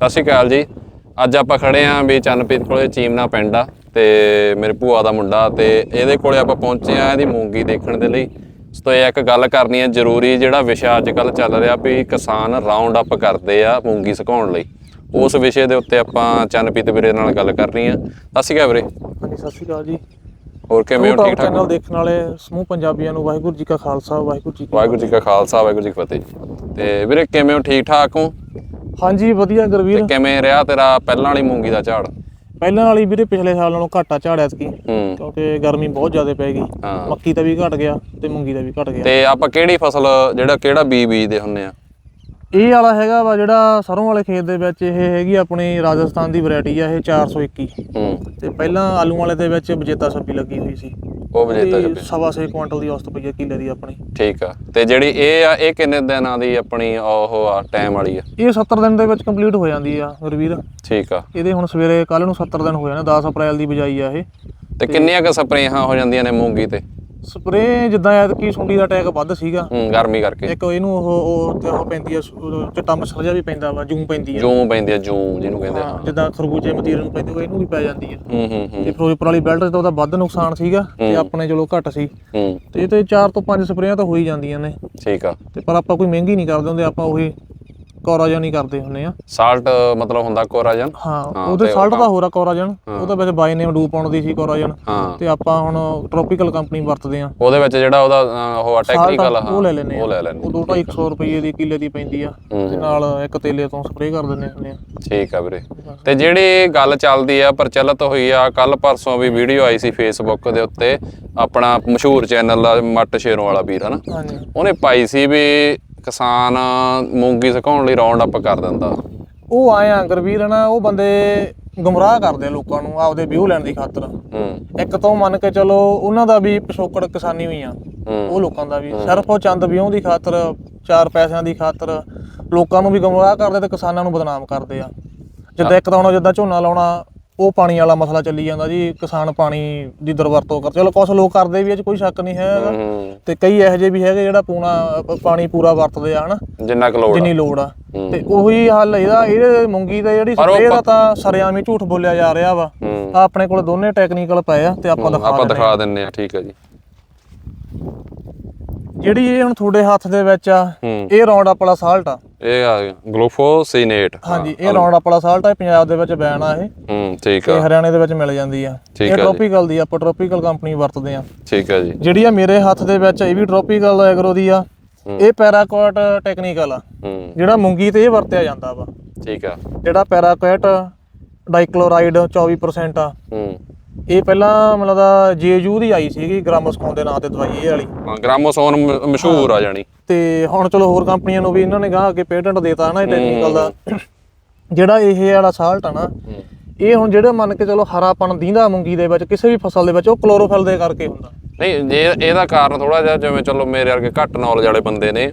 ਸਤਿ ਸ਼੍ਰੀ ਅਕਾਲ ਜੀ। ਅੱਜ ਆਪਾਂ ਖੜੇ ਆਂ ਵੀ ਚੰਨਪੀਤ ਕੋਲੇ ਚੀਮਨਾ ਪਿੰਡ ਆ ਤੇ ਮੇਰੇ ਭੂਆ ਦਾ ਮੁੰਡਾ ਤੇ ਇਹਦੇ ਕੋਲੇ ਆਪਾਂ ਪਹੁੰਚੇ ਆ ਇਹਦੀ ਮੂੰਗੀ ਦੇਖਣ ਦੇ ਲਈ। ਤੋਂ ਇਹ ਇੱਕ ਗੱਲ ਕਰਨੀ ਹੈ ਜ਼ਰੂਰੀ ਜਿਹੜਾ ਵਿਸ਼ਾ ਅੱਜ ਕੱਲ ਚੱਲ ਰਿਹਾ ਵੀ ਕਿਸਾਨ ਰਾਉਂਡ ਅਪ ਕਰਦੇ ਆ ਮੂੰਗੀ ਸੁਕਾਉਣ ਲਈ। ਉਸ ਵਿਸ਼ੇ ਦੇ ਉੱਤੇ ਆਪਾਂ ਚੰਨਪੀਤ ਵੀਰੇ ਨਾਲ ਗੱਲ ਕਰਨੀ ਆ। ਸਤਿ ਸ਼੍ਰੀ ਅਕਾਲ ਵੀਰੇ। ਹਾਂਜੀ ਸਤਿ ਸ਼੍ਰੀ ਅਕਾਲ ਜੀ। ਹੋਰ ਕਿਵੇਂ ਹੋ? ਠੀਕ ਠਾਕ ਚੈਨਲ ਦੇਖਣ ਵਾਲੇ ਸਮੂਹ ਪੰਜਾਬੀਆਂ ਨੂੰ ਵਾਹਿਗੁਰੂ ਜੀ ਕਾ ਖਾਲਸਾ ਵਾਹਿਗੁਰੂ ਜੀ ਕੀ ਵਾਹਿਗੁਰੂ ਜੀ ਕਾ ਖਾਲਸਾ ਵਾਹਿਗੁਰੂ ਜੀ ਕੀ ਫਤਿਹ। ਤੇ ਵੀਰੇ ਕਿਵੇਂ ਹੋ? ਠੀਕ ਠਾਕ ਹੋ? ਹਾਂਜੀ ਵਧੀਆ ਗੁਰਵੀਰ। ਕਿਵੇਂ ਰਿਹਾ ਤੇਰਾ ਪਹਿਲਾਂ ਵਾਲੀ ਮੂੰਗੀ ਦਾ ਝਾੜ? ਪਹਿਲਾਂ ਵਾਲੀ ਵੀਰੇ ਪਿਛਲੇ ਸਾਲ ਨਾਲੋਂ ਘਾਟਾ ਝਾੜਿਆ ਸੀ ਹੂੰ। ਕਿਉਂਕਿ ਗਰਮੀ ਬਹੁਤ ਜ਼ਿਆਦਾ ਪੈ ਗਈ। ਹਾਂ। ਮੱਕੀ ਦਾ ਵੀ ਘਟ ਗਿਆ ਤੇ ਮੂੰਗੀ ਦਾ ਵੀ ਘਟ ਗਿਆ। ਤੇ ਆਪਾਂ ਕਿਹੜੀ ਫਸਲ ਜਿਹੜਾ ਕਿਹੜਾ ਬੀ ਬੀਜਦੇ ਹੁੰਨੇ ਆ? ਇਹ ਵਾਲਾ ਹੈਗਾ ਵਾ ਜਿਹੜਾ ਸਰੋਂ ਵਾਲੇ ਖੇਤ ਦੇ ਵਿੱਚ ਇਹ ਹੈਗੀ ਆਪਣੀ ਰਾਜਸਥਾਨ ਦੀ ਵੈਰਾਈਟੀ ਆ ਇਹ 421 ਹੂੰ। ਤੇ ਪਹਿਲਾਂ ਆਲੂ ਵਾਲੇ ਦੇ ਵਿੱਚ ਬਜੇਤਾ ਸੱਪੀ ਲੱਗੀ ਹੋਈ ਸੀ। ਉਹ ਵਜੇਤਾ ਜੱਪੀ ਸਵਾ ਛੇ ਕੁਇੰਟਲ ਦੀ ਔਸਤ ਪਈ ਆ ਕਿੱਲੇ ਦੀ ਆਪਣੀ। ਠੀਕ ਆ। ਤੇ ਜਿਹੜੀ ਇਹ ਆ ਇਹ ਕਿੰਨੇ ਦਿਨਾਂ ਦੀ ਆਪਣੀ ਉਹ ਆ ਟਾਈਮ ਵਾਲੀ ਆ? ਇਹ 70 ਦਿਨ ਦੇ ਵਿੱਚ ਕੰਪਲੀਟ ਹੋ ਜਾਂਦੀ ਆ ਗੁਰਵੀਰ ਠੀਕ ਆ। ਇਹਦੇ ਹੁਣ ਸਵੇਰੇ ਕੱਲ ਨੂੰ 70 ਦਿਨ ਹੋ ਜਾਣੇ 10 ਅਪ੍ਰੈਲ ਦੀ ਬਜਾਈ ਆ ਇਹ। ਤੇ ਕਿੰਨੀਆਂ ਕ ਸਪਰੇਹਾਂ ਹੋ ਜਾਂਦੀਆਂ ਨੇ ਮੂੰਗੀ ਤੇ? ਸਪਰੇ ਜਿੱਦਾਂ ਐਤਕੀ ਸੁੰਡੀ ਦਾ ਅਟੈਕ ਵੱਧ ਸੀਗਾ। ਹੂੰ ਗਰਮੀ ਕਰਕੇ। ਇੱਕ ਇਹਨੂੰ ਉਹ ਉਹ ਤੇ ਉਹ ਪੈਂਦੀ ਆ ਚਿੱਟਾ ਮੱਛਰ ਜਿਹਾ ਵੀ ਪੈਂਦਾ ਵਾ ਜੂੰ ਪੈਂਦੀ ਆ। ਜੂੰ ਪੈਂਦੀ ਆ ਜੂੰ ਜਿਹਨੂੰ ਕਹਿੰਦੇ ਆ। ਜਿੱਦਾਂ ਖਰਬੂਜੇ ਮਤੀਰ ਨੂੰ ਪੈਂਦੀ ਉਹ ਇਹਨੂੰ ਵੀ ਪੈ ਜਾਂਦੀ ਆ। ਹੂੰ ਹੂੰ ਹੂੰ। ਤੇ ਫਿਰੋਜ਼ਪੁਰ ਵਾਲੀ ਬੈਲਟ ਤੇ ਤਾਂ ਉਹਦਾ ਵੱਧ ਨੁਕਸਾਨ ਸੀਗਾ ਤੇ ਆਪਣੇ ਚਲੋ ਘੱਟ ਸੀ। ਹੂੰ। ਤੇ ਇਹ ਤੇ 4 ਤੋਂ 5 ਸਪਰੇਆਂ ਤਾਂ ਹੋ ਹੀ ਜਾਂਦੀਆਂ ਨੇ। ਠੀਕ ਆ। ਤੇ ਪਰ ਆਪਾਂ ਕੋਈ ਮਹਿੰਗੀ ਨਹੀਂ ਕਰਦੇ ਹੁੰਦੇ ਆਪਾਂ ਉਹੀ ਕੋਰਾਜਨ ਹੀ ਕਰਦੇ ਹੁੰਨੇ ਆ। ਸਾਲਟ ਮਤਲਬ ਹੁੰਦਾ ਕੋਰਾਜਨ? ਹਾਂ ਉਹਦੇ ਸਾਲਟ ਦਾ ਹੋਰ ਆ ਕੋਰਾਜਨ। ਉਹਦਾ ਵਿੱਚ ਬਾਈ ਨੇਮ ਡੂ ਪਾਉਣ ਦੀ ਸੀ ਕੋਰਾਜਨ। ਤੇ ਆਪਾਂ ਹੁਣ ਟ੍ਰੋਪੀਕਲ ਕੰਪਨੀ ਵਰਤਦੇ ਆ। ਉਹਦੇ ਵਿੱਚ ਜਿਹੜਾ ਉਹਦਾ ਉਹ ਟੈਕਨੀਕਲ ਹਾਂ ਉਹ ਲੈ ਲੈਨੇ ਆ। ਉਹ ਲੈ ਲੈਣੇ ਉਹ 2-100 ਰੁਪਏ ਦੀ ਕਿੱਲੇ ਦੀ ਪੈਂਦੀ ਆ। ਤੇ ਨਾਲ ਇੱਕ ਤੇਲੇ ਤੋਂ ਸਪਰੇਅ ਕਰ ਦਿੰਦੇ ਹੁੰਦੇ ਆ। ਠੀਕ ਆ ਵੀਰੇ। ਤੇ ਜਿਹੜੀ ਗੱਲ ਚੱਲਦੀ ਆ ਪ੍ਰਚਲਿਤ ਹੋਈ ਆ ਕੱਲ ਪਰਸੋਂ ਵੀ ਵੀਡੀਓ ਆਈ ਸੀ ਫੇਸਬੁੱਕ ਦੇ ਉੱਤੇ। ਆਪਣਾ ਮਸ਼ਹੂਰ ਚੈਨਲ ਆ ਮੱਟ ਸ਼ੇਰੋਂ ਵਾਲਾ ਵੀਰ ਹਨਾ? ਉਹਨੇ ਪਾਈ ਸੀ ਵੀ ਕਿਸਾਨ ਮੂੰਗੀ ਸੁਕਾਉਣ ਲਈ ਰਾਉਂਡ ਅਪ ਕਰ ਦਿੰਦਾ। ਉਹ ਆਏ ਆ ਗੁਰਵੀਰ ਨਾ ਉਹ ਬੰਦੇ ਗੁੰਮਰਾਹ ਕਰਦੇ ਆ ਲੋਕਾਂ ਨੂੰ ਆਪਦੇ ਵਿਊ ਲੈਣ ਦੀ ਖਾਤਰ। ਹੂੰ। ਇੱਕ ਤੋਂ ਮੰਨ ਕੇ ਚਲੋ ਉਹਨਾਂ ਦਾ ਵੀ ਪਿਛੋਕੜ ਕਿਸਾਨੀ ਵੀ ਆ। ਉਹ ਲੋਕਾਂ ਦਾ ਵੀ। ਸਿਰਫ ਉਹ ਚੰਦ ਵਿਊ ਦੀ ਖਾਤਰ ਚਾਰ ਪੈਸਿਆਂ ਦੀ ਖਾਤਰ ਲੋਕਾਂ ਨੂੰ ਵੀ ਗੁੰਮਰਾਹ ਕਰਦੇ ਤੇ ਕਿਸਾਨਾਂ ਨੂੰ ਬਦਨਾਮ ਕਰਦੇ ਆ। ਜਿੱਦਾਂ ਇੱਕ ਤਾਂ ਹੁਣ ਜਿੱਦਾਂ ਝੋਨਾ ਲਾਉਣਾ ਉਹ ਪਾਣੀ ਵਾਲਾ ਮਸਲਾ ਚੱਲੀ ਜਾਂਦਾ ਜੀ ਕਿਸਾਨ ਪਾਣੀ ਦੀ ਦੁਰਵਰਤੋਂ ਕਰ ਚਲੋ ਕੁਝ ਲੋਕ ਕਰਦੇ ਵੀ ਇਹ 'ਚ ਕੋਈ ਸ਼ੱਕ ਨਹੀਂ ਹੈਗਾ ਹੂੰ। ਤੇ ਕਈ ਇਹੋ ਜਿਹੇ ਵੀ ਹੈਗੇ ਜਿਹੜਾ ਪੂਣਾ ਪਾਣੀ ਪੂਰਾ ਵਰਤਦੇ ਆ ਹਨਾ? ਜਿੰਨਾ ਕੁ ਲੋੜ ਆ। ਜਿੰਨੀ ਲੋੜ ਆ। ਹੂੰ। ਤੇ ਉਹੀ ਹੱਲ ਇਹਦਾ ਇਹਦੇ ਮੂੰਗੀ ਦਾ ਜਿਹੜੀ ਪਰ ਉਹ ਸਪਰੇਅ ਦਾ ਤਾਂ ਸਰਿਆਮੀ ਝੂਠ ਬੋਲਿਆ ਜਾ ਰਿਹਾ ਵਾ। ਹੂੰ। ਆਹ ਆਪਣੇ ਕੋਲ ਦੋਨੇ ਟੈਕਨੀਕਲ ਪਏ ਆ ਤੇ ਆਪਾਂ ਦਿਖਾ ਆਪਾਂ ਦਿੰਦੇ ਦਿਖਾ ਦਿੰਨੇ ਆ ਠੀਕ ਆ ਜੀ। ਜਿਹੜੀ ਇਹ ਹੁਣ ਤੁਹਾਡੇ ਹੱਥ ਦੇ ਵਿੱਚ ਆ ਇਹ ਰਾਉਂਡ ਅਪ ਵਾਲਾ ਸਾਲਟ ਆ। ਇਹ ਆ ਗਲੂਫੋਸਿਨੇਟ ਹਾਂਜੀ ਇਹ ਰਾਉਂਡ ਅਪ ਵਾਲਾ ਸਾਲਟ ਆ ਇਹ ਪੰਜਾਬ ਦੇ ਵਿੱਚ ਬੈਨ ਆ ਇਹ। ਹੂੰ ਠੀਕ ਆ। ਹਰਿਆਣੇ ਦੇ ਵਿੱਚ ਮਿਲ ਜਾਂਦੀ ਆ। ਇਹ। ਟ੍ਰੋਪੀਕਲ ਦੀ ਆਪਾਂ ਟ੍ਰੋਪੀਕਲ ਕੰਪਨੀ ਵਰਤਦੇ ਆ। ਠੀਕ ਆ ਜੀ। ਜਿਹੜੀ ਆ ਮੇਰੇ ਹੱਥ ਦੇ ਵਿੱਚ ਇਹ ਵੀ ਟ੍ਰੋਪੀਕਲ ਐਗਰੋ ਦੀ ਆ। ਇਹ ਪੈਰਾਕੋਟ ਟੈਕਨੀਕਲ ਆ। ਜਿਹੜਾ ਮੂੰਗੀ ਤੇ ਇਹ ਵਰਤਿਆ ਜਾਂਦਾ ਵਾ। ਠੀਕ ਆ। ਜਿਹੜਾ ਪੈਰਾਕੋਟ ਡਾਈਕਲੋਰਾਈਡ 24% ਆ। ਹੂੰ। ਇਹ ਪਹਿਲਾਂ ਮਤਲਬ ਦਾ ਜੇਯੂ ਦੀ ਆਈ ਸੀਗੀ ਗ੍ਰਾਮੋਸਕੋਨ ਦੇ ਨਾਂ ਤੇ ਦਵਾਈ ਇਹ ਵਾਲੀ। ਹਾਂ, ਗ੍ਰਾਮੋਸੋਨ ਮ- ਮਸ਼ਹੂਰ ਆ ਜਾਣੀ। ਤੇ ਹੁਣ ਚਲੋ ਹੋਰ ਕੰਪਨੀਆਂ ਨੂੰ ਵੀ ਇਹਨਾਂ ਨੇ ਗਾਹ ਅੱਗੇ ਪੇਟੈਂਟ ਦੇਤਾ ਨਾ ਇਹ ਟੈਕਨੀਕਲ ਦਾ। ਜਿਹੜਾ ਇਹ ਵਾਲਾ ਸਾਲਟ ਆ ਨਾ ਇਹ ਹੁਣ ਜਿਹੜੇ ਮੰਨ ਕੇ ਚਲੋ ਹਰਾਪਣ ਦੀਂਦਾ ਮੂੰਗੀ ਦੇ ਵਿੱਚ ਕਿਸੇ ਵੀ ਫਸਲ ਦੇ ਵਿੱਚ ਉਹ ਕਲੋਰੋਫਿਲ ਦੇ ਕਰਕੇ ਹੁੰਦਾ। ਨਹੀਂ ਜੇ ਇਹਦਾ ਕਾਰਨ ਥੋੜਾ ਜਿਹਾ ਜਿਵੇਂ ਚਲੋ ਮੇਰੇ ਵਰਗੇ ਘੱਟ ਨੌਲੇਜ ਵਾਲੇ ਬੰਦੇ ਨੇ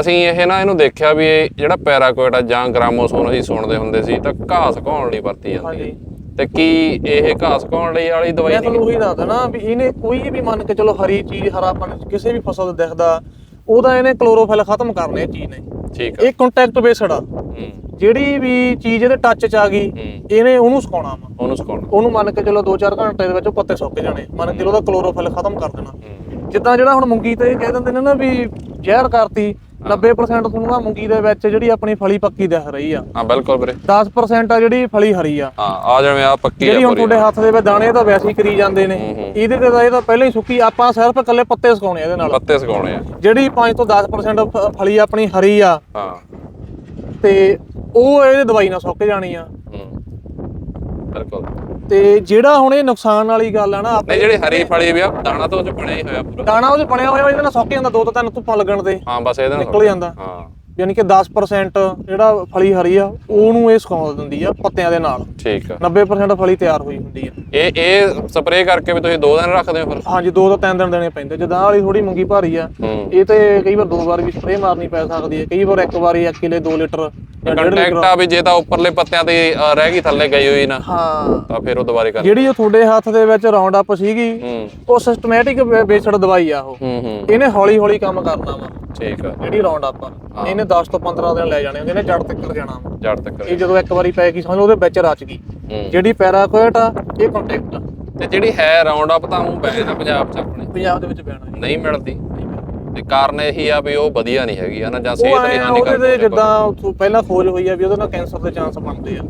ਅਸੀਂ ਇਹ ਨਾ ਇਹਨੂੰ ਦੇਖਿਆ ਵੀ ਇਹ ਜਿਹੜਾ ਪੈਰਾਕੋਇਟ ਆ ਜਾਂ ਗ੍ਰਾਮੋਸੋਨ ਅਸੀਂ ਸੁਣਦੇ ਹੁੰਦੇ ਸੀ ਤਾਂ ਘਾਹ ਸੁਕਾਉਣ ਲਈ ਵਰਤੀ ਜਾਂਦੀ ਹਾਂਜੀ। ਹੈ ਤੇ ਕੀ ਇਹ ਘਾਹ ਸੁਕਾਉਣ ਲਈ ਵਾਲੀ ਦਵਾਈ ਮੈਂ ਤੁਹਾਨੂੰ ਉਹੀ ਦੱਸਦਾ ਨਾ ਵੀ ਇਹਨੇ ਕੋਈ ਵੀ ਮੰਨ ਕੇ ਚਲੋ ਹਰੀ ਚੀਜ਼ ਹਰਾਪਣ ਕਿਸੇ ਵੀ ਫਸਲ ਦੇ ਦਿਖਦਾ ਉਹਦਾ ਇਹਨੇ ਕਲੋਰੋਫਿਲ ਖਤਮ ਕਰਨੇ ਚੀਜ਼ ਨੇ। ਠੀਕ ਆ। ਇਹ ਕੰਟੈਕਟ ਬੇਸਡ ਆ। ਜਿਹੜੀ ਵੀ ਚੀਜ਼ ਇਹਦੇ ਟੱਚ 'ਚ ਆ ਗਈ ਇਹਨੇ ਉਹਨੂੰ ਸੁਕਾਉਣਾ ਵਾ। ਉਹਨੂੰ ਸੁਕਾਉਣਾ। ਉਹਨੂੰ ਮੰਨ ਕੇ ਚਲੋ 2-4 ਘੰਟੇ ਦੇ ਵਿੱਚ ਉਹ ਪੱਤੇ ਸੁੱਕ ਜਾਣੇ। ਮੰਨ ਕੇ ਉਹਦਾ ਕਲੋਰੋਫਿਲ ਖਤਮ ਕਰ ਦੇਣਾ। ਜਿੱਦਾਂ ਜਿਹੜਾ ਹੁਣ ਮੂੰਗੀ ਤੇ ਕਹਿ ਦਿੰਦੇ ਨੇ ਨਾ ਵੀ ਜ਼ਹਿਰ ਕਰਤੀ 90% ਤੁਹਾਨੂੰ ਆ ਮੂੰਗੀ ਦੇ ਵਿੱਚ ਜਿਹੜੀ ਆਪਣੀ ਫਲੀ ਪੱਕੀ ਦਿਖ ਰਹੀ ਆ। ਹਾਂ ਬਿਲਕੁਲ ਵੀਰੇ। 10% ਆ ਜਿਹੜੀ ਫਲੀ ਹਰੀ ਆ। ਹਾਂ ਆ ਜਿਵੇਂ ਆ ਪੱਕੀ ਆ ਜਿਹੜੀ ਹੁਣ ਤੁਹਾਡੇ ਹੱਥ ਦੇ ਵਿੱਚ ਦਾਣੇ ਤਾਂ ਵੈਸੇ ਹੀ ਕਰੀ ਜਾਂਦੇ ਨੇ। ਇਹਦੇ ਤੇ ਤਾਂ ਇਹ ਤਾਂ ਪਹਿਲਾਂ ਹੀ ਸੁੱਕੀ ਆਪਾਂ ਸਿਰਫ ਇਕੱਲੇ ਪੱਤੇ ਸੁਕਾਉਣੇ ਆ ਇਹਦੇ ਨਾਲ। ਪੱਤੇ ਸੁਕਾਉਣੇ ਆ। ਜਿਹੜੀ 5 ਤੋਂ 10% ਫ- ਫਲੀ ਆਪਣੀ ਹਰੀ ਆ ਹਾਂ। ਤੇ ਉਹ ਇਹਦੇ ਦਵਾਈ ਨਾਲ ਸੁੱਕ ਜਾਣੀ ਆ। ਹੂੰ। ਬਿਲਕੁਲ। ਤੇ ਜਿਹੜਾ ਹੁਣ ਇਹ ਨੁਕਸਾਨ ਵਾਲੀ ਗੱਲ ਆ ਨਾ ਆਪਣੇ ਜਿਹੜੀ ਹਰੀ ਫਲੀ ਵੀ ਆ ਦਾਣਾ ਤਾਂ ਉਹ ਚ ਬਣਿਆ ਹੀ ਹੋਇਆ ਪੂਰਾ। ਦਾਣਾ ਉਹਦੇ ਬਣਿਆ ਹੋਇਆ ਇਹਦੇ ਨਾਲ ਸੁੱਕ ਜਾਂਦਾ ਦੋ ਤੋਂ ਤਿੰਨ ਧੁੱਪਾਂ ਲੱਗਣ ਤੇ ਹਾਂ ਬਸ ਇਹਦੇ ਨਾਲ ਨਿਕਲ ਜਾਂਦਾ। ਹਾਂ। ਯਾਨੀ ਕਿ 10% ਜਿਹੜਾ ਫਲੀ ਹਰੀ ਆ ਉਹਨੂੰ ਇਹ ਸੁਕਾਉ ਦਿੰਦੀ ਆ ਪੱਤਿਆਂ ਦੇ ਨਾਲ। ਠੀਕ ਆ। 90% ਫਲੀ ਤਿਆਰ ਹੋਈ ਹੁੰਦੀ ਆ। ਇਹ ਇਹ ਸਪਰੇਅ ਕਰਕੇ ਵੀ ਤੁਸੀਂ ਦੋ ਦਿਨ ਰੱਖਦੇ ਹੋ ਫਿਰ। ਹਾਂਜੀ ਦੋ ਤੋਂ ਤਿੰਨ ਦਿਨ ਦੇਣੇ ਪੈਂਦੇ। ਜਿੱਦਾਂ ਵਾਲੀ ਥੋੜੀ ਮੂੰਗੀ ਭਾਰੀ ਆ ਇਹ ਤੇ ਕਈ ਵਾਰ ਦੋ ਵਾਰ ਵੀ ਸਪਰੇਅ ਮਾਰਨੀ ਪੈ ਸਕਦੀ ਹੈ ਕਈ ਵਾਰ ਇੱਕ ਵਾਰੀ 1 ਕਿਲੇ 2 ਲੀਟਰ ਕੰਟੈਕਟ ਆ ਵੀ ਜੇ ਤਾਂ ਉੱਪਰਲੇ ਪੱਤਿਆਂ ਤੇ ਅ, ਰਹਿ ਗਈ ਥੱਲੇ ਗਈ ਹੋਈ ਨਾ ਹਾਂ। ਤਾਂ ਫਿਰ ਉਹ ਦੁਬਾਰੇ ਕਰ ਜਿਹੜੀ ਉਹ ਤੁਹਾਡੇ ਹੱਥ ਦੇ ਵਿੱਚ ਰਾਉਂਡ ਅਪ ਸੀਗੀ ਹੂੰ। ਉਹ ਸਿਸਟਮੈਟਿਕ ਬੇਸਡ ਦਵਾਈ ਆ ਉਹ। ਹੂੰ ਹੂੰ। ਇਹਨੇ ਹੌਲੀ ਹੌਲੀ ਕੰਮ ਕਰਨਾ ਵਾ। ਠੀਕ ਆ। ਜਿਹੜੀ ਰਾਉਂਡ ਅਪ ਆ। ਇਹਨੇ 10 ਤੋਂ 15 ਦਿਨ ਲੈ ਜਾਣੇ ਹੁੰਦੇ ਨੇ ਜੜ ਤੱਕ ਜਾਣਾ ਵਾ। ਜੜ ਤੱਕ ਇਹ ਜਦੋਂ ਇੱਕ ਵਾਰੀ ਪੈ ਗਈ ਸਮਝ ਲਓ ਉਹਦੇ ਵਿੱਚ ਰਚ ਗਈ। ਹੂੰ। ਜਿਹੜੀ ਪੈਰਾਕੋਇਟ ਆ ਇਹ ਕੰਟੈਕਟ ਆ। ਤੇ ਜਿਹੜੀ ਹੈ ਰਾਉਂਡ ਅਪ ਤਾਂ ਉਹ ਬੈਨ ਆ ਪੰਜਾਬ 'ਚ ਆਪਣੇ। ਪੰਜਾਬ ਦੇ ਵਿੱਚ ਪੈਣਾ ਨਹੀਂ ਮਿਲਦੀ। ਤੇ ਕਾਰਨ ਇਹੀ ਆ ਵੀ ਉਹ ਵਧੀਆ ਨਹੀਂ ਹੈਗੀ ਹਨਾ ਜਾਂ ਸਿਹਤ ਲਈ ਹਾਨੀਕਾਰਕ ਉਹਦੇ ਜਿੱਦਾਂ ਉੱਥੋਂ ਪਹਿਲਾਂ ਖੋਜ ਹੋਈ ਆ ਵੀ ਉਹਦੇ ਨਾਲ ਕੈਂਸਰ ਦੇ ਚਾਂਸ ਬਣਦੇ ਆ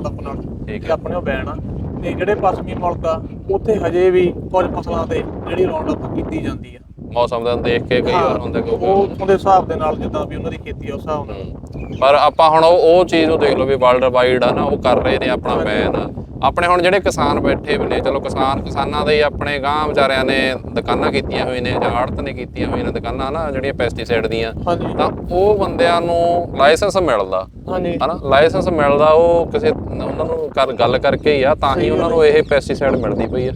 ਅਪ ਨਾਲ ਠੀਕ ਆਪਣੇ ਉਹ ਬੈਨ ਆ। ਤੇ ਜਿਹੜੇ ਪੱਛਮੀ ਮੁਲਕ ਆ ਉੱਥੇ ਹਜੇ ਵੀ ਕੁਝ ਫਸਲਾਂ ਤੇ ਜਿਹੜੀ ਰਾਉਂਡ ਅਪ ਕੀਤੀ ਜਾਂਦੀ ਆ। ਮੌਸਮ ਦਾ ਦੇਖ ਕੇ ਕਈ ਵਾਰ ਹੁੰਦਾ ਕਿ ਉਹ ਉਹਦੇ ਹਿਸਾਬ ਦੇ ਨਾਲ ਜਿੱਦਾਂ ਵੀ ਉਹਨਾਂ ਦੀ ਖੇਤੀ ਆ ਉਸ ਹਿਸਾਬ ਨਾਲ। ਪਰ ਆਪਾਂ ਹੁਣ ਉਹ ਉਹ ਚੀਜ਼ ਨੂੰ ਦੇਖ ਲਓ ਵੀ ਵਰਲਡ ਵਾਈਡ ਆ ਨਾ ਉਹ ਕਰ ਰਹੇ ਨੇ ਆਪਣਾ ਬੈਨ ਆਪਣੇ ਹੁਣ ਜਿਹੜੇ ਕਿਸਾਨ ਬੈਠੇ ਨੇ ਚਲੋ ਕਿਸਾਨ ਕਿਸਾਨਾਂ ਦੇ ਆਪਣੇ ਗਾਂ ਵਿਚਾਰਿਆਂ ਨੇ ਦੁਕਾਨਾਂ ਕੀਤੀਆਂ ਹੋਈਆਂ ਨੇ ਜਾਂ ਆੜਤ ਨੇ ਕੀਤੀਆਂ ਹੋਈਆਂ ਨੇ ਦੁਕਾਨਾਂ ਨਾ ਜਿਹੜੀਆਂ ਪੈਸਟੀਸਾਈਡ ਦੀਆਂ ਤਾਂ ਉਹ ਬੰਦਿਆਂ ਨੂੰ ਲਾਇਸੈਂਸ ਮਿਲਦਾ। ਹਾਂਜੀ। ਹਨਾ ਲਾਇਸੈਂਸ ਮਿਲਦਾ ਉਹ ਕਿਸੇ ਉਹਨਾਂ ਨੂੰ ਕਰ ਗੱਲ ਕਰਕੇ ਹੀ ਆ ਤਾਂ ਹੀ ਉਹਨਾਂ ਨੂੰ ਇਹ ਪੈਸਟੀਸਾਈਡ ਮਿਲਦੀ ਪਈ ਆ।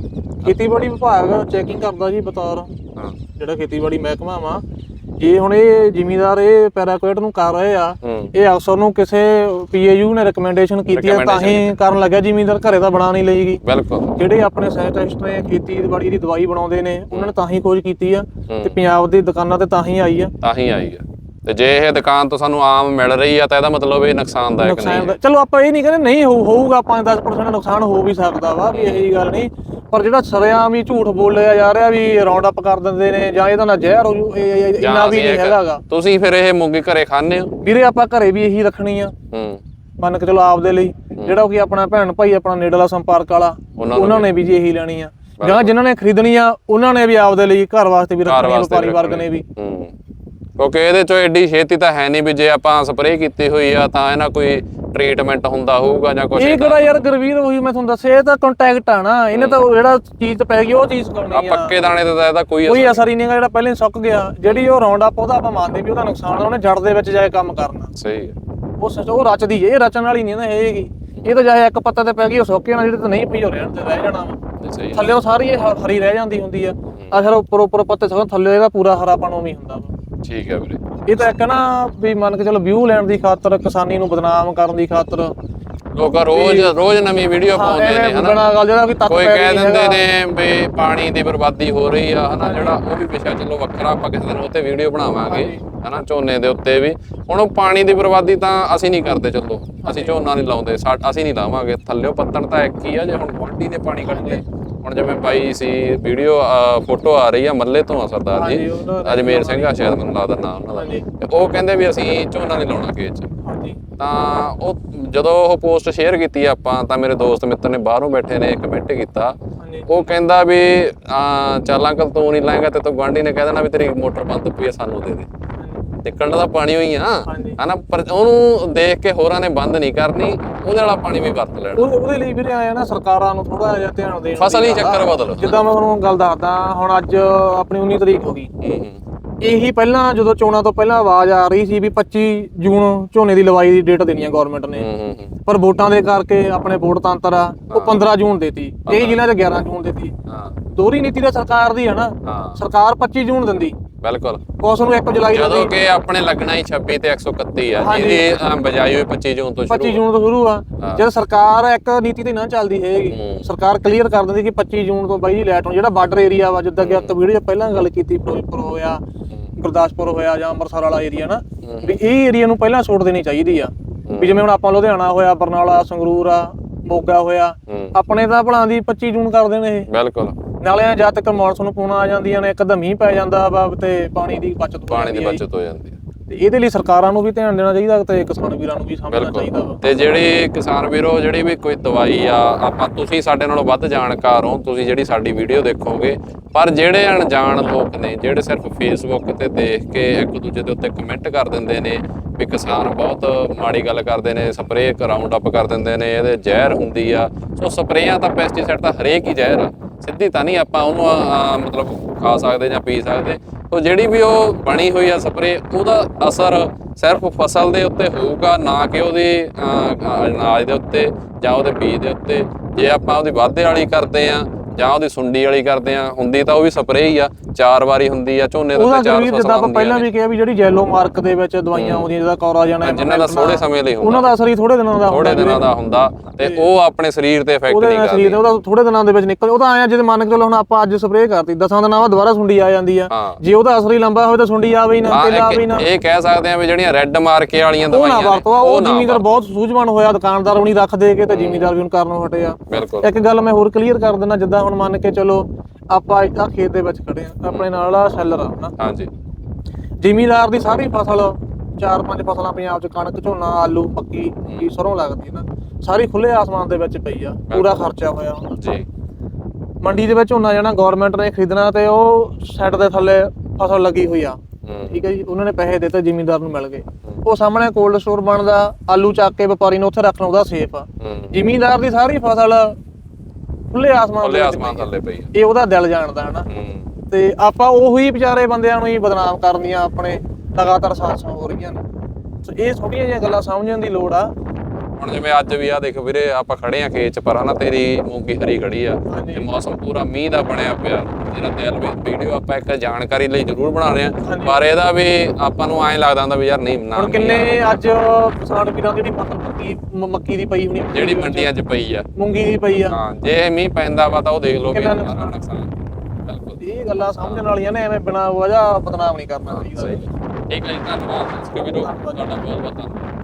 ਖੇਤੀਬਾੜੀ ਵਿਭਾਗ ਚੈਕਿੰਗ ਕਰਦਾ ਜੀ ਬਤੌਰ। ਹਾਂ। ਜਿਹੜਾ ਖੇਤੀਬਾੜੀ ਮਹਿਕਮਾ ਵਾ ਜੇ ਹੁਣ ਇਹ ਜ਼ਿਮੀਦਾਰ ਇਹ ਪੈਰਾਕੋਇਟ ਨੂੰ ਕਰ ਰਹੇ ਆ ਇਹ ਅਫਸਰ ਨੂੰ ਕਿਸੇ ਪੀਏਯੂ ਨੇ ਰეკਮੈਂਡੇਸ਼ਨ ਕੀਤੀ ਆ ਤਾਂ ਹੀ ਕਰਨ ਲੱਗਿਆ ਜ਼ਿਮੀਦਾਰ ਘਰੇ ਤਾਂ ਬਣਾ ਨਹੀਂ ਲਈਗੀ ਬਿਲਕੁਲ। ਜਿਹੜੇ ਆਪਣੇ ਸਾਇੰਟਿਸਟ ਨੇ ਖੇਤੀਬਾੜੀ ਦੀ ਦਵਾਈ ਬਣਾਉਂਦੇ ਨੇ ਉਹਨਾਂ ਨੇ ਤਾਂ ਹੀ ਖੋਜ ਕੀਤੀ ਆ। ਤੇ ਪੰਜਾਬ ਦੀ ਦੁਕਾਨਾਂ ਤੇ ਤਾਂ ਹੀ ਆਈ ਆ। ਤਾਂ ਹੀ ਆਈ ਆ। ਤੇ ਜੇ ਇਹ ਦੁਕਾਨ ਤੋਂ ਸਾਨੂੰ ਆਮ ਮਿਲ ਰਹੀ ਆ ਤਾਂ ਇਹਦਾ ਮਤਲਬ ਇਹ ਨੁਕਸਾਨਦਾਇਕ ਨਹੀਂ ਦਾ- ਚਲੋ ਆਪਾਂ ਇਹ ਨਹੀਂ ਕਹਿੰਦੇ ਨਹੀਂ ਹੋਊ- ਹੋਊਗਾ 5-10% ਨੁਕਸਾਨ ਹੋ ਵੀ ਸਕਦਾ ਵਾ ਵੀ ਇਹੀ ਗੱਲ ਨਹੀਂ। ਪਰ ਜਿਹੜਾ ਸਰਿਆਮ ਵੀ ਝੂਠ ਬੋਲਿਆ ਜਾ ਰਿਹਾ ਵੀ ਰਾਉਂਡ ਅਪ ਕਰ ਦਿੰਦੇ ਨੇ ਜਾਂ ਇਹਦਾ ਨਾਲ ਜ਼ਹਿਰ ਹੋ ਜੂ ਇਹ- ਇਹ- ਇਹ- ਇੰਨਾ ਵੀ ਨਹੀਂ ਹੈਗਾਗਾ ਤੁਸੀਂ ਫਿਰ ਇਹ ਮੂੰਗੀ ਘਰੇ ਖਾਣੇ ਹੋ? ਵੀਰੇ ਆਪਾਂ ਘਰੇ ਵੀ ਇਹੀ ਰੱਖਣੀ ਆ। ਹੂੰ। ਮੰਨ ਕੇ ਚਲੋ ਆਪਦੇ ਲਈ। ਜਿਹੜਾ ਕਿ ਆਪਣਾ ਭੈਣ ਭਾਈ ਆਪਣਾ ਨੇੜਲਾ ਸੰਪਰਕ ਵਾਲਾ ਉਹਨਾਂ ਨੂੰ ਨੇ ਵੀ। ਜੀ ਇਹੀ ਲੈਣੀ ਆ। ਜਾਂ ਜਿਨ੍ਹਾਂ ਨੇ ਖਰੀਦਣੀ ਆ ਉਹਨਾਂ ਨੇ ਵੀ ਆਪਦੇ ਲਈ ਘਰ ਵਾਸਤੇ ਵੀ ਰੱਖਣੀ ਆ ਵਪਾਰੀ ਵਰਗ। ਨੇ ਵੀ। ਹੂੰ। ਕਿਉਂਕਿ ਇਹਦੇ ਚੋਂ ਐਡੀ ਛੇਤੀ ਤਾਂ ਹੈ ਨਹੀਂ ਵੀ ਜੇ ਆਪਾਂ ਸਪਰੇਅ ਕੀਤੀ ਹੋਈ ਆ ਤਾਂ ਇਹਨਾਂ ਕੋਈ ਟ੍ਰੀਟਮੈਂਟ ਹੁੰਦਾ ਹੋਊਗਾ ਜਾਂ ਕੁਝ ਇਹ ਕਿਹੜਾ ਯਾਰ ਗੁਰਵੀਰ ਉਹੀ ਮੈਂ ਤੁਹਾਨੂੰ ਦੱਸਿਆ ਇਹ ਤਾਂ ਕੰਟੈਕਟ ਆ ਨਾ ਇਹਨੇ ਤਾਂ ਜਿਹੜਾ ਚੀਜ਼ ਤੇ ਪੈ ਗਈ ਉਹ ਚੀਜ਼ ਆ ਕਰਨੀ ਆ ਪੱਕੇ ਦਾਣੇ ਤੇ ਤਾਂ ਇਹਦਾ ਕੋਈ ਕੋਈ ਅਸਰ ਹੀ ਨਹੀਂਗਾ ਜਿਹੜਾ ਪਹਿਲਾਂ ਸੁੱਕ ਗਿਆ। ਜਿਹੜੀ ਉਹ ਰਾਉਂਡ ਅਪ ਉਹਦਾ ਆਪਾਂ ਮੰਨਦੇ ਵੀ ਉਹਦਾ ਨੁਕਸਾਨ ਆ ਉਹਨੇ ਜੜ ਦੇ ਵਿੱਚ ਜਾ ਕੇ ਕੰਮ ਕਰਨਾ। ਸਹੀ ਹੈ। ਉਹ ਸੱਚ ਉਹ ਰਚਦੀ ਹੈ ਇਹ ਰਚਣ ਵਾਲੀ ਨਹੀਂ ਨਾ ਹੈਗੀ। ਇਹ ਤਾਂ ਜਾਏ ਇੱਕ ਪੱਤਾ ਤੇ ਪੈ ਗਈ ਉਹ ਸੁੱਕ ਜਾਣਾ ਜਿਹੜੇ ਤੇ ਨਹੀਂ ਪਈ ਹੋ ਰਹਿਣ ਤੇ ਰਹਿ ਜਾਣਾ। ਥੱਲੇ ਉਹ ਸਾਰੀ ਹਰੀ ਰਹਿ ਜਾਂਦੀ ਹੁੰਦੀ ਆ। ਆ ਫਿਰ ਉੱਪਰ ਉੱਪਰ ਪੱਤੇ ਸਗੋਂ ਥੱਲੇ ਇਹਦਾ ਪੂਰਾ ਹਰਾਪਣ ਉਵੇਂ ਹੀ ਹੁੰਦਾ ਵਾ। ਠੀਕ ਹੈ ਵੀਰੇ। ਇਹ ਤਾਂ ਇੱਕ ਨਾ ਵੀ ਮੰਨ ਕੇ ਚਲੋ ਵਿਊ ਲੈਣ ਦੀ ਖਾਤਰ ਕਿਸਾਨੀ ਨੂੰ ਬਦਨਾਮ ਕਰਨ ਦੀ ਖਾਤਰ। ਲੋਕ ਰੋਜ਼ ਰੋਜ਼ ਨਵੀਂ ਵੀਡੀਓ ਪਾਉਂਦੇ ਨੇ ਹਨਾ? ਬਣਾ ਗੱਲ ਜਿਹੜਾ ਕਿ ਤੱਤ ਕੋਈ ਕਹਿ ਦਿੰਦੇ। ਨੇ ਵੀ ਪਾਣੀ ਦੀ ਬਰਬਾਦੀ ਹੋ ਰਹੀ ਆ ਹਨਾ? ਜਿਹੜਾ ਉਹ ਵੀ ਵਿਸ਼ਾ ਚਲੋ ਵੱਖਰਾ ਆਪਾਂ ਕਿਸੇ ਦਿਨ ਉੱਤੇ ਵੀਡੀਓ ਬਣਾਵਾਂਗੇ ਹਨਾ? ਝੋਨੇ ਦੇ ਉੱਤੇ ਵੀ। ਹੁਣ ਉਹ ਪਾਣੀ ਦੀ ਬਰਬਾਦੀ ਤਾਂ ਅਸੀਂ ਨਹੀਂ ਕਰਦੇ ਚਲੋ। ਅਸੀਂ ਝੋਨਾ ਨਹੀਂ ਲਾਉਂਦੇ ਅਸੀਂ ਨਹੀਂ ਲਾਵਾਂਗੇ। ਥੱਲਿਓ ਪੱਤਣ ਤਾਂ ਇੱਕ ਹੀ ਆ ਜੇ ਹੁਣ ਗੁਆਂਢੀ ਨੇ ਪਾਣੀ ਕੱਢਦੇ। ਹੁਣ ਜਿਵੇਂ ਬਾਈ ਸੀ ਵੀਡੀਓ ਫੋਟੋ ਆ ਰਹੀ ਆ ਮੱਲੇ ਤੋਂ ਆ ਸਰਦਾਰ ਜੀ। ਅਜਮੇਰ ਸਿੰਘ ਆ ਸ਼ਾਇਦ ਮੈਨੂੰ ਲੱਗਦਾ ਨਾਮ ਉਹਨਾਂ। ਦਾ। ਤੇ ਉਹ ਕਹਿੰਦੇ ਵੀ ਅਸੀਂ ਝੋਨਾ ਨਹੀਂ ਲਾਉਣਾ ਖੇਤ 'ਚ। ਤਾਂ ਉਹ ਜਦੋਂ ਉਹ ਪੋਸਟ ਸ਼ੇਅਰ ਕੀਤੀ ਆਪਾਂ ਤਾਂ ਮੇਰੇ ਦੋਸਤ ਮਿੱਤਰ ਨੇ ਬਾਹਰੋਂ ਬੈਠੇ ਨੇ ਕਮੈਂਟ ਕੀਤਾ। ਉਹ ਕਹਿੰਦਾ ਵੀ ਚੱਲ ਅੰਕਲ ਤੂੰ ਨਹੀਂ ਲਾਏਗਾ ਤੇ ਤੂੰ ਗੁਆਂਢੀ ਨੇ ਕਹਿ ਦੇਣਾ ਵੀ ਤੇਰੀ ਮੋਟਰ ਬੰਦ ਪਈ ਆ ਸਾਨੂੰ ਦੇ ਦੇ। ਨਿਕਲਣ ਦਾ ਪਾਣੀ ਹੋਈ ਆ। ਹਨਾ ਪਰ ਉਹਨੂੰ ਦੇਖ ਕੇ ਹੋਰਾਂ ਨੇ ਬੰਦ ਨਹੀਂ ਕਰਨੀ ਉਹਦੇ ਵਾਲਾ ਪਾਣੀ ਵੀ ਵਰਤ ਲੈਣਾ। ਉਹਦੇ ਲਈ ਵੀਰੇ ਆਇਆ ਨਾ ਸਰਕਾਰਾਂ ਨੂੰ ਥੋੜਾ ਜਿਹਾ ਧਿਆਨ ਦੇਣ ਫਸਲੀ ਆ। ਚੱਕਰ ਬਦਲੋ। ਜਿੱਦਾਂ ਮੈਂ ਤੁਹਾਨੂੰ ਗੱਲ ਦੱਸਦਾ ਹੁਣ ਅੱਜ ਆਪਣੀ 19 ਤਰੀਕ ਹੋ ਗਈ। ਹੂੰ ਹੂੰ। ਇਹੀ ਪਹਿਲਾਂ ਜਦੋਂ ਚੋਣਾਂ ਤੋਂ ਪਹਿਲਾਂ ਆਵਾਜ਼ ਆ ਰਹੀ ਸੀ ਵੀ 25 ਜੂਨ ਝੋਨੇ ਦੀ ਲਵਾਈ ਦੀ ਡੇਟ ਦੇਣੀ ਆ ਗਵਰਨਮੈਂਟ ਨੇ। ਹੂੰ ਹੂੰ ਹੂੰ। ਪਰ ਵੋਟਾਂ ਦੇ ਕਰਕੇ ਆਪਣੇ ਵੋਟ ਤੰਤਰ ਆ ਉਹ 15 ਜੂਨ ਦੇਤੀ। ਕਈ ਜ਼ਿਲ੍ਹਿਆਂ 'ਚ 11 ਜੂਨ ਦੇਤੀ। ਹਾਂ। ਦੋਹਰੀ ਨੀਤੀ ਤਾਂ ਸਰਕਾਰ ਦੀ ਹੈ ਨਾ। ਹਾਂ। ਸਰਕਾਰ 25 ਜੂਨ ਦਿੰਦੀ। ਬਿਲਕੁਲ। ਉਸ ਨੂੰ 1 ਜੁਲਾਈ ਦਾ ਜਦੋਂ ਕਿ ਆਪਣੇ ਲੱਗਣਾ ਹੀ 26 ਤੇ 131 ਆ ਅ, ਬਜਾਈ ਹੋਈ 25 ਜੂਨ ਤੋਂ 25 ਸ਼ੁਰੂ ਜੂਨ ਤੋਂ ਸ਼ੁਰੂ ਆ। ਹਾਂ। ਜਦ ਸਰਕਾਰ ਇੱਕ ਨੀਤੀ ਤੇ ਨਾ ਚੱਲਦੀ ਹੈਗੀ ਹੂੰ। ਸਰਕਾਰ ਕਲੀਅਰ ਕਰ ਦਿੰਦੀ ਕਿ 25 ਜੂਨ ਤੋਂ ਬਾਈ ਜੀ ਲੈਟ ਹੁਣ ਜਿਹੜਾ ਬਾਰਡਰ ਏਰੀਆ ਵਾ ਜਿੱਦਾਂ ਕਿ ਇੱਕ ਵੀਡੀਓ ਪਹਿਲਾਂ ਗੱਲ ਕੀਤੀ ਫਿਰੋਜ਼ਪੁਰ ਹੋਇਆ ਗੁਰਦਾਸਪੁਰ ਹੋਇਆ ਜਾਂ ਅੰਮ੍ਰਿਤਸਰ ਵਾਲਾ ਏਰੀਆ ਨਾ ਵੀ ਇਹ ਏਰੀਆ ਨੂੰ ਪਹਿਲਾਂ ਛੋਟ ਦੇਣੀ ਚਾਹੀਦੀ ਆ। ਵੀ ਜਿਵੇਂ ਹੁਣ ਆਪਾਂ ਲੁਧਿਆਣਾ ਹੋਇਆ ਬਰਨਾਲਾ ਸੰਗਰੂਰ ਆ ਮੋਗਾ ਹੋਇਆ ਹੂੰ। ਆਪਣੇ ਤਾਂ ਭਲਾਂ ਦੀ 25 ਜੂਨ ਕਰਦੇ ਨੇ ਇਹ। ਬਿਲਕੁਲ। ਨਾਲੇ ਐਂ ਜਦ ਤੱਕ ਮੌਨਸੂਨ ਪੂਣਾ ਆ ਜਾਂਦੀਆਂ ਨੇ ਇੱਕ ਮੀਂਹ ਪੈ ਜਾਂਦਾ ਵਾ ਤੇ ਪਾਣੀ ਦੀ ਬਚਤ ਹੋ ਪਾਣੀ ਦੀ ਜਾਂਦੀ ਆ ਜੀ। ਬਚਤ ਹੋ ਜਾਂਦੀ ਹੈ ਤੇ ਇਹਦੇ ਲਈ ਸਰਕਾਰਾਂ ਨੂੰ ਵੀ ਧਿਆਨ ਦੇਣਾ ਚਾਹੀਦਾ ਤੇ ਕਿਸਾਨ ਵੀਰਾਂ ਨੂੰ ਵੀ ਸਮਝਣਾ ਚਾਹੀਦਾ ਵਾ। ਬਿਲਕੁਲ ਤੇ ਜਿਹੜੀ ਕਿਸਾਨ ਵੀਰੋ ਜਿਹੜੀ ਵੀ ਕੋਈ ਦਵਾਈ ਆ ਆਪਾਂ ਤੁਸੀਂ ਸਾਡੇ ਨਾਲੋਂ ਵੱਧ ਜਾਣਕਾਰ ਹੋ ਤੁਸੀਂ ਜਿਹੜੀ ਸਾਡੀ ਵੀਡੀਓ ਦੇਖੋਗੇ ਪਰ ਜਿਹੜੇ ਅਣਜਾਣ ਲੋਕ ਨੇ ਜਿਹੜੇ ਸਿਰਫ ਫੇਸਬੁੱਕ ਤੇ ਦੇਖ ਕੇ ਇੱਕ ਦੂਜੇ ਦੇ ਉੱਤੇ ਕਮੈਂਟ ਕਰ ਦਿੰਦੇ ਨੇ ਵੀ ਕਿਸਾਨ ਬਹੁਤ ਮਾੜੀ ਗੱਲ ਕਰਦੇ ਨੇ ਸਪਰੇਅ ਰਾਉਂਡ ਅਪ ਕਰ ਦਿੰਦੇ ਨੇ ਇਹਦੇ ਜ਼ਹਿਰ ਹੁੰਦੀ ਆ। ਸੋ ਸਪਰੇਆਂ ਤਾਂ ਪੈਸਟੀਸਾਈਡ ਤਾਂ ਹਰੇਕ ਹੀ ਜ਼ਹਿਰ ਆ। ਸਿੱਧੀ ਤਾਂ ਨਹੀਂ ਆਪਾਂ ਉਹਨੂੰ ਮਤਲਬ ਖਾ ਸਕਦੇ ਜਾਂ ਪੀ ਸਕਦੇ। ਉਹ ਜਿਹੜੀ ਵੀ ਉਹ ਬਣੀ ਹੋਈ ਆ ਸਪਰੇ, ਉਹਦਾ ਅਸਰ ਸਿਰਫ ਫਸਲ ਦੇ ਉੱਤੇ ਹੋਊਗਾ, ਨਾ ਕਿ ਉਹਦੀ ਅਨਾਜ ਦੇ ਉੱਤੇ ਜਾਂ ਉਹਦੇ ਬੀਜ ਦੇ ਉੱਤੇ। ਜੇ ਆਪਾਂ ਉਹਦੀ ਵਾਧੇ ਵਾਲੀ ਕਰਦੇ ਆ ਜਾਂ ਉਹਦੀ ਸੁੰਡੀ ਵਾਲੀ ਕਰਦੇ ਆ ਹੁੰਦੀ ਤਾਂ ਉਹ ਵੀ ਸਪਰੇਅ ਹੀ ਆ ਚਾਰ ਵਾਰੀ ਹੁੰਦੀ ਆ ਝੋਨੇ ਦੇ ਉੱਤੇ ਚਾਰ ਜ਼ਰੂਰੀ ਜਿੱਦਾਂ ਫਸਲਾਂ ਆਪਾਂ ਪਹਿਲਾਂ ਵੀ ਕਿਹਾ ਵੀ ਜਿਹੜੀ ਯੈਲੋ ਮਾਰਕ ਦੇ ਵਿੱਚ ਦਵਾਈਆਂ ਆਉਂਦੀਆਂ ਜਿਹਦਾ ਕੌਰਾ ਜਾਣਾ ਹੈ, ਜਿਨ੍ਹਾਂ ਦਾ ਥੋੜੇ ਸਮੇਂ ਲਈ ਹੁੰਦਾ ਉਹਨਾਂ ਦਾ ਅਸਰ ਹੀ ਥੋੜੇ ਦਿਨਾਂ ਦਾ ਹੁੰਦਾ ਥੋੜੇ ਦਿਨਾਂ ਦਾ ਹੁੰਦਾ ਤੇ ਉਹ ਆਪਣੇ ਸਰੀਰ ਤੇ ਇਫੈਕਟ ਨਹੀਂ ਕਰਦੀ। ਸਰੀਰ ਉਹਦਾ ਥੋੜੇ ਦਿਨਾਂ ਦੇ ਵਿੱਚ ਨਿਕਲ ਉਹਦਾ ਆਇਆ ਜਿਹਦੇ ਮੰਨ ਕੇ ਚਲੋ ਹੁਣ ਆਪਾਂ ਅੱਜ ਸਪਰੇਅ ਕਰਤੀ ਦਸਾਂ ਦਿਨਾਂ ਬਾਅਦ ਦੁਬਾਰਾ ਸੁੰਡੀ ਆ ਜਾਂਦੀ ਆ। ਜੇ ਉਹਦਾ ਅਸਰ ਹੀ ਲੰਬਾ ਹੋਵੇ ਤਾਂ ਸੁੰਡੀ ਆਵੇ ਹੀ ਨਾ ਤੇਲਾ ਆਵੇ ਹੀ ਨਾ। ਇਹ ਕਹਿ ਸਕਦੇ ਆ ਵੀ ਜਿਹੜੀਆਂ ਰੈੱਡ ਮਾਰਕੇ ਵਾਲੀਆਂ ਉਹ ਦਵਾਈਆਂ ਉਹ ਜ਼ਿਮੀਦਾਰ ਬਹੁਤ ਸੂਝਵਾਨ ਹੋਇਆ ਦੁਕਾਨਦਾਰ ਵੀ ਨਹੀਂ ਰੱਖ ਦੇ ਕੇ ਤੇ ਜ਼ਿਮੀਦਾਰ ਵੀ ਹੁਣ ਕਰਨੋਂ ਹਟੇ ਆ। ਬਿਲਕੁਲ। ਇੱਕ ਗੱਲ ਮੈਂ ਹੋਰ ਕਲੀਅਰ ਕਰ ਦਿੰਦਾ ਜਿੱਦਾਂ ਹੁਣ ਮੰਨ ਕੇ ਚਲੋ ਆਪਾਂ ਆ ਖੇਤ ਦੇ ਵਿੱਚ ਖੜੇ ਆ ਆਪਣੇ ਨਾਲ ਆ ਸ਼ੈਲਰ ਆ ਨਾ ਹਾਂਜੀ। ਜ਼ਿਮੀਦਾਰ ਦੀ ਸਾਰੀ ਫਸਲ ਚਾਰ ਪੰਜ ਫਸਲਾਂ ਪੰਜਾਬ 'ਚ ਕਣਕ ਝੋਨਾ ਆਲੂ ਮੱਕੀ ਕੀ ਸਰੋਂ ਲੱਗਦੀ ਨਾ। ਸਾਰੀ ਖੁੱਲੇ ਆਸਮਾਨ ਦੇ ਵਿੱਚ ਪਈ ਆ ਪੂਰਾ ਖਰਚਾ ਹੋਇਆ ਹੁੰਦਾ ਜੀ। ਮੰਡੀ ਦੇ ਵਿੱਚ ਝੋਨਾ ਜਾਣਾ ਗਵਰਨਮੈਂਟ ਨੇ ਖਰੀਦਣਾ ਤੇ ਉਹ ਸੈੱਟ ਦੇ ਥੱਲੇ ਫਸਲ ਲੱਗੀ ਹੋਈ ਆ। ਠੀਕ ਹੈ ਜੀ ਉਹਨਾਂ ਨੇ ਪੈਸੇ ਦਿੱਤੇ ਜ਼ਿਮੀਂਦਾਰ ਨੂੰ ਮਿਲ ਗਏ। ਉਹ ਸਾਹਮਣੇ ਕੋਲਡ ਸਟੋਰ ਬਣਦਾ ਆਲੂ ਚੱਕ ਕੇ ਵਪਾਰੀ ਨੂੰ ਉੱਥੇ ਰੱਖਣਾ ਉਹਦਾ ਸੇਫ ਆ। ਜ਼ਿਮੀਂਦਾਰ ਦੀ ਸਾਰੀ ਫਸਲ ਖੁੱਲੇ ਆਸਮਾਨ ਖੁੱਲੇ ਦੇ ਵਿੱਚ ਆਸਮਾਨ ਪਈ ਆ। ਥੱਲੇ ਪਈ ਆ। ਇਹ ਉਹਦਾ ਦਿਲ ਜਾਣਦਾ ਹਨਾ। ਹੂੰ। ਤੇ ਆਪਾਂ ਉਹੀ ਵਿਚਾਰੇ ਬੰਦਿਆਂ ਨੂੰ ਹੀ ਬਦਨਾਮ ਕਰਨੀਆਂ ਆਪਣੇ ਲਗਾਤਾਰ ਸਾਥ ਹੋ ਰਹੀਆਂ ਨੇ। ਸੋ ਇਹ ਛੋਟੀਆਂ ਜਿਹੀਆਂ ਗੱਲਾਂ ਸਮਝਣ ਦੀ ਲੋੜ ਆ। ਹੁਣ ਜਿਵੇਂ ਅੱਜ ਵੀ ਆ ਦੇਖ ਵੀਰੇ ਆਪਾਂ ਖੜੇ ਆ ਖੇਤ ਚ ਪਰ ਹਨਾ ਤੇਰੀ ਮੂੰਗੀ ਹਰੀ ਖੜੀ ਆ। ਤੇ ਮੌਸਮ ਪੂਰਾ ਮੀਂਹ ਦਾ ਬਣਿਆ ਪਿਆ। ਜਿਹੜਾ ਦਿਲ ਵੀ ਵੀਡੀਓ ਆਪਾਂ ਇੱਕ ਜਾਣਕਾਰੀ ਲਈ ਜ਼ਰੂਰ ਬਣਾ ਰਹੇ ਆ। ਪਰ ਇਹਦਾ ਵੀ ਆਪਾਂ ਨੂੰ ਐਂ ਲੱਗਦਾ ਹੁੰਦਾ ਵੀ ਯਾਰ ਨਹੀਂ ਨਾ ਹੁਣ ਕਿੰਨੇ ਅੱਜ ਕਿਸਾਨ ਵੀਰਾਂ ਦੀ ਮੱਕੀ ਮੱਕੀ ਦੀ ਪਈ ਹੋਣੀ ਜਿਹੜੀ ਮੰਡੀਆਂ 'ਚ ਪਈ ਆ। ਮੂੰਗੀ ਦੀ ਪਈ ਆ। ਹਾਂ ਜੇ ਮੀਂਹ ਪੈਂਦਾ ਵਾ ਤਾਂ ਉਹ ਦੇਖ ਲਓ ਵੀ ਕਿੰਨਾ ਨੁਕਸਾਨ। ਇਹ ਗੱਲਾਂ ਸਮਝਣ ਵਾਲੀਆਂ ਨੇ ਐਵੇਂ ਬਿਨਾਂ ਵਜ੍ਹਾ ਬਦਨਾਮ ਨਹੀਂ ਕਰਨਾ ਚਾਹੀਦਾ। ਠੀਕ ਹੈ ਜੀ ਧੰਨਵਾਦ। ਇਸ ਵੀਰੋ ਤੁਹਾਡਾ ਬਹੁਤ ਬਹੁਤ ਧੰਨਵਾਦ।